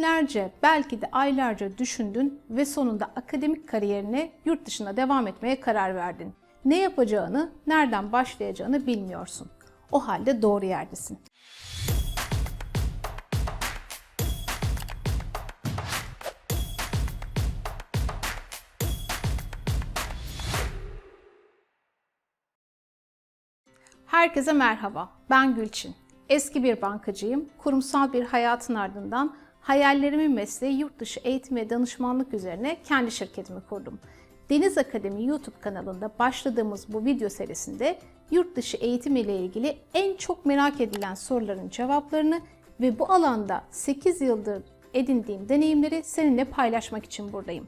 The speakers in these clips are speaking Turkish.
Günlerce, belki de aylarca düşündün ve sonunda akademik kariyerine yurt dışına devam etmeye karar verdin. Ne yapacağını, nereden başlayacağını bilmiyorsun. O halde doğru yerdesin. Herkese merhaba. Ben Gülçin. Eski bir bankacıyım. Kurumsal bir hayatın ardından hayallerimin mesleği yurt dışı eğitim ve danışmanlık üzerine kendi şirketimi kurdum. Deniz Akademi YouTube kanalında başladığımız bu video serisinde yurt dışı eğitim ile ilgili en çok merak edilen soruların cevaplarını ve bu alanda 8 yıldır edindiğim deneyimleri seninle paylaşmak için buradayım.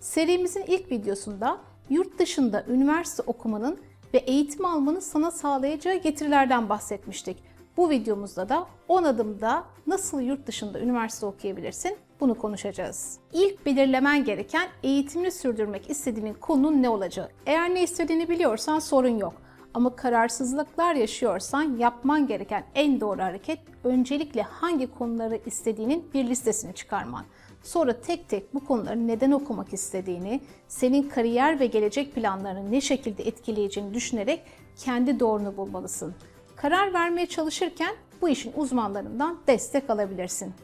Serimizin ilk videosunda yurt dışında üniversite okumanın ve eğitim almanın sana sağlayacağı getirilerden bahsetmiştik. Bu videomuzda da 10 adımda nasıl yurt dışında üniversite okuyabilirsin bunu konuşacağız. İlk belirlemen gereken eğitimini sürdürmek istediğin konunun ne olacağı. Eğer ne istediğini biliyorsan sorun yok. Ama kararsızlıklar yaşıyorsan yapman gereken en doğru hareket öncelikle hangi konuları istediğinin bir listesini çıkarman. Sonra tek tek bu konuları neden okumak istediğini, senin kariyer ve gelecek planlarını ne şekilde etkileyeceğini düşünerek kendi doğrunu bulmalısın. Karar vermeye çalışırken bu işin uzmanlarından destek alabilirsin.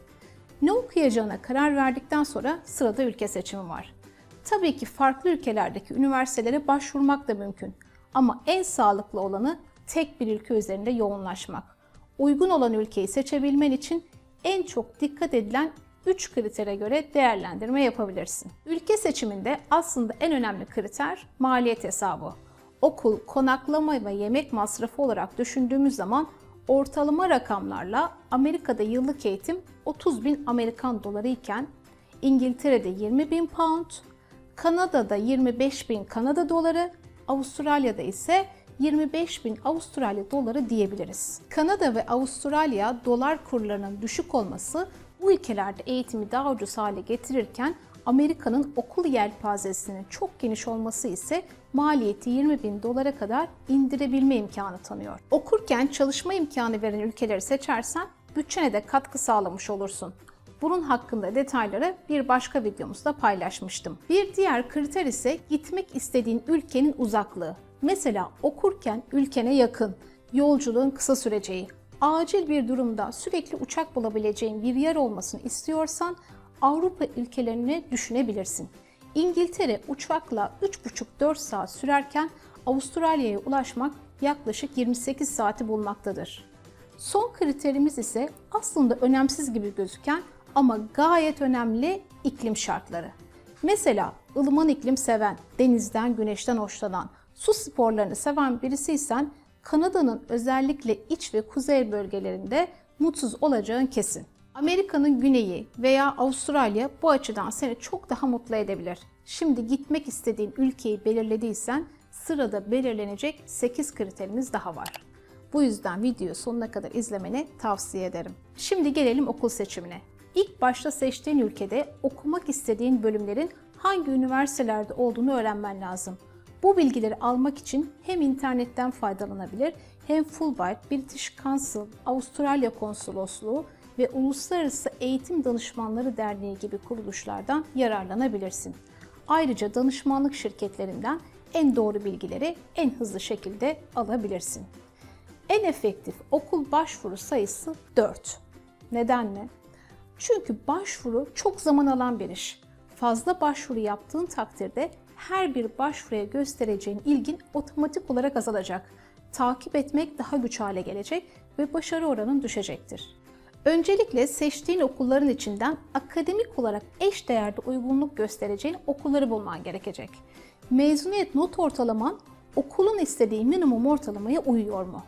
Ne okuyacağına karar verdikten sonra sırada ülke seçimi var. Tabii ki farklı ülkelerdeki üniversitelere başvurmak da mümkün. Ama en sağlıklı olanı tek bir ülke üzerinde yoğunlaşmak. Uygun olan ülkeyi seçebilmen için en çok dikkat edilen 3 kritere göre değerlendirme yapabilirsin. Ülke seçiminde aslında en önemli kriter maliyet hesabı. Okul, konaklama ve yemek masrafı olarak düşündüğümüz zaman ortalama rakamlarla Amerika'da yıllık eğitim 30 bin Amerikan doları iken İngiltere'de 20 bin pound, Kanada'da 25 bin Kanada doları, Avustralya'da ise 25 bin Avustralya doları diyebiliriz. Kanada ve Avustralya dolar kurlarının düşük olması bu ülkelerde eğitimi daha ucuz hale getirirken Amerika'nın okul yelpazesinin çok geniş olması ise maliyeti 20 bin dolara kadar indirebilme imkanı tanıyor. Okurken çalışma imkanı veren ülkeleri seçersen bütçene de katkı sağlamış olursun. Bunun hakkında detayları bir başka videomuzda paylaşmıştım. Bir diğer kriter ise gitmek istediğin ülkenin uzaklığı. Mesela okurken ülkene yakın, yolculuğun kısa süreceği, acil bir durumda sürekli uçak bulabileceğin bir yer olmasını istiyorsan Avrupa ülkelerini düşünebilirsin. İngiltere uçakla 3,5-4 saat sürerken Avustralya'ya ulaşmak yaklaşık 28 saati bulmaktadır. Son kriterimiz ise aslında önemsiz gibi gözüken ama gayet önemli iklim şartları. Mesela ılıman iklim seven, denizden, güneşten hoşlanan, su sporlarını seven birisiysen Kanada'nın özellikle iç ve kuzey bölgelerinde mutsuz olacağın kesin. Amerika'nın güneyi veya Avustralya bu açıdan seni çok daha mutlu edebilir. Şimdi gitmek istediğin ülkeyi belirlediysen sırada belirlenecek 8 kriterimiz daha var. Bu yüzden videoyu sonuna kadar izlemeni tavsiye ederim. Şimdi gelelim okul seçimine. İlk başta seçtiğin ülkede okumak istediğin bölümlerin hangi üniversitelerde olduğunu öğrenmen lazım. Bu bilgileri almak için hem internetten faydalanabilir hem Fulbright, British Council, Avustralya Konsolosluğu ve Uluslararası Eğitim Danışmanları Derneği gibi kuruluşlardan yararlanabilirsin. Ayrıca danışmanlık şirketlerinden en doğru bilgileri en hızlı şekilde alabilirsin. En efektif okul başvuru sayısı 4. Neden mi? Çünkü başvuru çok zaman alan bir iş. Fazla başvuru yaptığın takdirde her bir başvuruya göstereceğin ilgin otomatik olarak azalacak. Takip etmek daha güç hale gelecek ve başarı oranın düşecektir. Öncelikle seçtiğin okulların içinden akademik olarak eş değerde uygunluk göstereceğin okulları bulman gerekecek. Mezuniyet not ortalaman okulun istediği minimum ortalamaya uyuyor mu?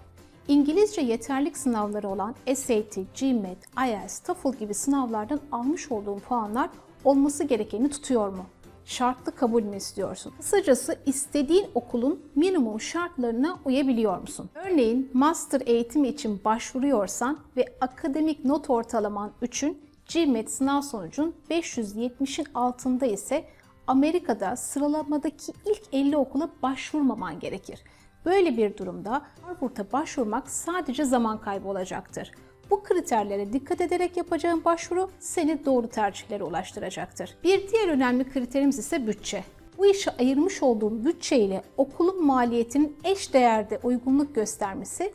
İngilizce yeterlik sınavları olan SAT, GMAT, IELTS, TOEFL gibi sınavlardan almış olduğun puanlar olması gerekeni tutuyor mu? Şartlı kabul mü istiyorsun? Kısacası istediğin okulun minimum şartlarına uyabiliyor musun? Örneğin master eğitimi için başvuruyorsan ve akademik not ortalaman 3'ün GMAT sınav sonucun 570'in altında ise Amerika'da sıralamadaki ilk 50 okula başvurmaman gerekir. Böyle bir durumda Harvard'a başvurmak sadece zaman kaybı olacaktır. Bu kriterlere dikkat ederek yapacağın başvuru seni doğru tercihlere ulaştıracaktır. Bir diğer önemli kriterimiz ise bütçe. Bu işe ayırmış olduğun bütçe ile okulun maliyetinin eş değerde uygunluk göstermesi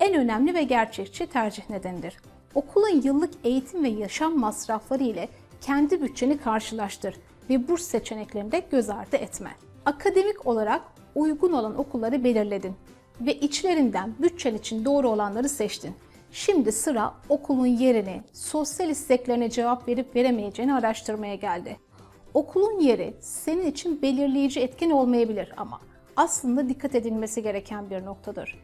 en önemli ve gerçekçi tercih nedenidir. Okulun yıllık eğitim ve yaşam masrafları ile kendi bütçeni karşılaştır ve burs seçeneklerini de göz ardı etme. Akademik olarak uygun olan okulları belirledin ve içlerinden bütçen için doğru olanları seçtin. Şimdi sıra okulun yerini, sosyal isteklerine cevap verip veremeyeceğini araştırmaya geldi. Okulun yeri senin için belirleyici etken olmayabilir ama aslında dikkat edilmesi gereken bir noktadır.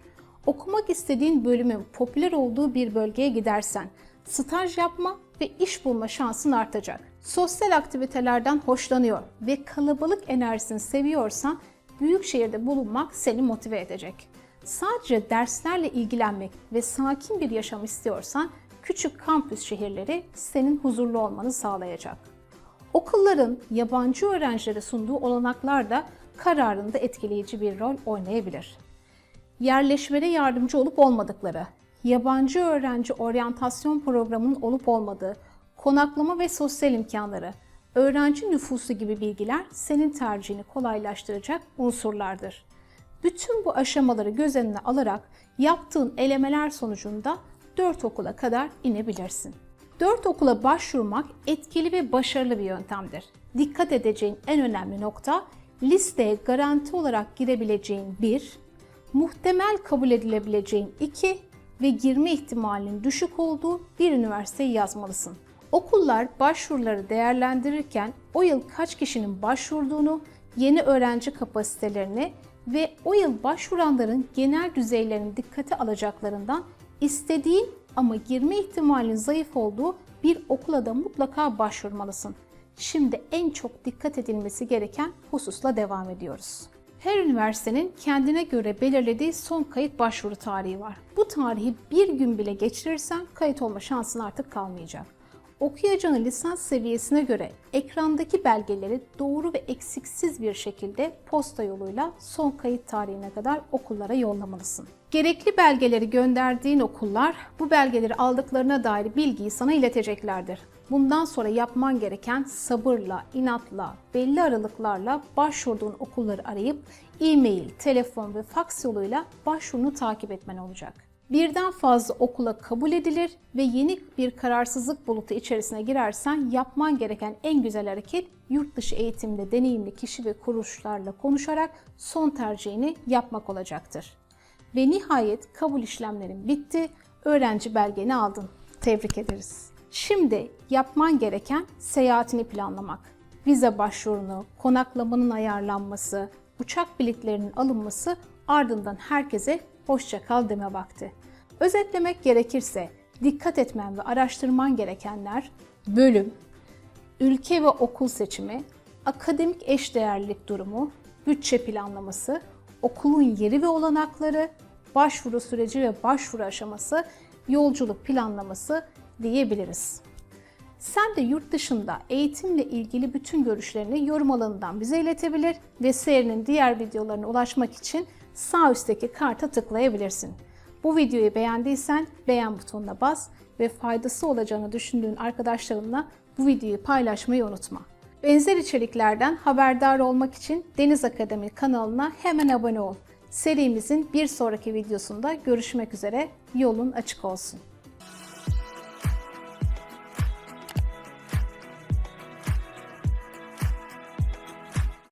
Okumak istediğin bölümün popüler olduğu bir bölgeye gidersen staj yapma ve iş bulma şansın artacak. Sosyal aktivitelerden hoşlanıyor ve kalabalık enerjisini seviyorsan büyük şehirde bulunmak seni motive edecek. Sadece derslerle ilgilenmek ve sakin bir yaşam istiyorsan küçük kampüs şehirleri senin huzurlu olmanı sağlayacak. Okulların yabancı öğrencilere sunduğu olanaklar da kararında etkileyici bir rol oynayabilir. Yerleşmede yardımcı olup olmadıkları, yabancı öğrenci oryantasyon programının olup olmadığı, konaklama ve sosyal imkanları, öğrenci nüfusu gibi bilgiler senin tercihini kolaylaştıracak unsurlardır. Bütün bu aşamaları göz önüne alarak yaptığın elemeler sonucunda 4 okula kadar inebilirsin. 4 okula başvurmak etkili ve başarılı bir yöntemdir. Dikkat edeceğin en önemli nokta listeye garanti olarak girebileceğin 1, muhtemel kabul edilebileceğin 2 ve girme ihtimalinin düşük olduğu bir üniversiteyi yazmalısın. Okullar başvuruları değerlendirirken o yıl kaç kişinin başvurduğunu, yeni öğrenci kapasitelerini ve o yıl başvuranların genel düzeylerini dikkate alacaklarından istediğin ama girme ihtimalinin zayıf olduğu bir okula da mutlaka başvurmalısın. Şimdi en çok dikkat edilmesi gereken hususla devam ediyoruz. Her üniversitenin kendine göre belirlediği son kayıt başvuru tarihi var. Bu tarihi bir gün bile geçirirsen kayıt olma şansın artık kalmayacak. Okuyacağın lisans seviyesine göre ekrandaki belgeleri doğru ve eksiksiz bir şekilde posta yoluyla son kayıt tarihine kadar okullara yollamalısın. Gerekli belgeleri gönderdiğin okullar bu belgeleri aldıklarına dair bilgiyi sana ileteceklerdir. Bundan sonra yapman gereken sabırla, inatla, belli aralıklarla başvurduğun okulları arayıp e-mail, telefon ve faks yoluyla başvurunu takip etmen olacak birden fazla okula kabul edilir ve yeni bir kararsızlık bulutu içerisine girersen yapman gereken en güzel hareket yurt dışı eğitimde deneyimli kişi ve kuruluşlarla konuşarak son tercihini yapmak olacaktır. Ve nihayet kabul işlemlerin bitti, öğrenci belgeni aldın. Tebrik ederiz. Şimdi yapman gereken seyahatini planlamak. Vize başvurunu, konaklamanın ayarlanması, uçak biletlerinin alınması ardından herkese hoşça kal deme vakti. Özetlemek gerekirse dikkat etmen ve araştırman gerekenler bölüm, ülke ve okul seçimi, akademik eşdeğerlik durumu, bütçe planlaması, okulun yeri ve olanakları, başvuru süreci ve başvuru aşaması, yolculuk planlaması diyebiliriz. Sen de yurt dışında eğitimle ilgili bütün görüşlerini yorum alanından bize iletebilir ve serinin diğer videolarına ulaşmak için sağ üstteki karta tıklayabilirsin. Bu videoyu beğendiysen beğen butonuna bas ve faydası olacağını düşündüğün arkadaşlarınla bu videoyu paylaşmayı unutma. Benzer içeriklerden haberdar olmak için Deniz Akademi kanalına hemen abone ol. Serimizin bir sonraki videosunda görüşmek üzere. Yolun açık olsun.